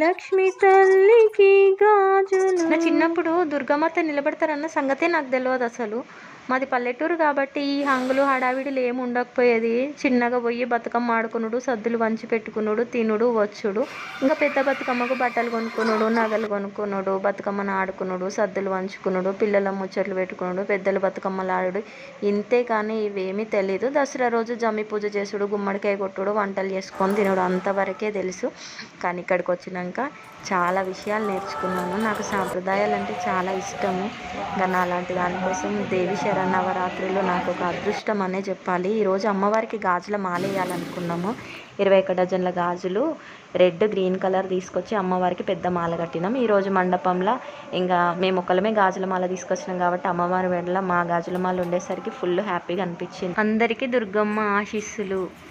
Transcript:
లక్ష్మి తల్లికి గాజులు. నా చిన్నప్పుడు దుర్గామాత నిలబడతారన్న సంగతే నాకు తెలియదు అసలు మాది పల్లెటూరు కాబట్టి ఈ హంగులు హడావిడిలు ఏమి ఉండకపోయేది. చిన్నగా పోయి బతుకమ్మ ఆడుకునుడు సద్దులు వంచి పెట్టుకునుడు తినుడు వచ్చుడు. ఇంకా పెద్ద బతుకమ్మకు బట్టలు కొనుక్కునుడు నగలు కొనుక్కునుడు బతుకమ్మను ఆడుకునుడు సద్దులు వంచుకునుడు పిల్లల ముచ్చట్లు పెట్టుకునుడు పెద్దలు బతుకమ్మలు ఆడుడు. ఇంతే కానీ ఇవేమీ తెలీదు. దసరా రోజు జమ్మి పూజ చేసుడు గుమ్మడికాయ కొట్టుడు వంటలు చేసుకొని తినుడు. అంతవరకే తెలుసు. కానీ ఇక్కడికి వచ్చినాక చాలా విషయాలు నేర్చుకున్నాను. నాకు సాంప్రదాయాలు అంటే చాలా ఇష్టము. కానీ అలాంటి దానికోసం దేవి నవరాత్రులు నాకు ఒక అదృష్టం అనే చెప్పాలి. ఈరోజు అమ్మవారికి గాజుల మాల వేయాలనుకున్నాము. ఇరవై ఒక డజన్ల గాజులు రెడ్ గ్రీన్ కలర్ తీసుకొచ్చి అమ్మవారికి పెద్ద మాల కట్టినాం. ఈరోజు మండపంలో ఇంకా మేము ఒకళ్ళమే గాజుల మాల తీసుకొచ్చినాం కాబట్టి అమ్మవారి వెడల మా గాజుల మాల ఉండేసరికి ఫుల్ హ్యాపీగా అనిపించింది. అందరికీ దుర్గమ్మ ఆశీస్సులు.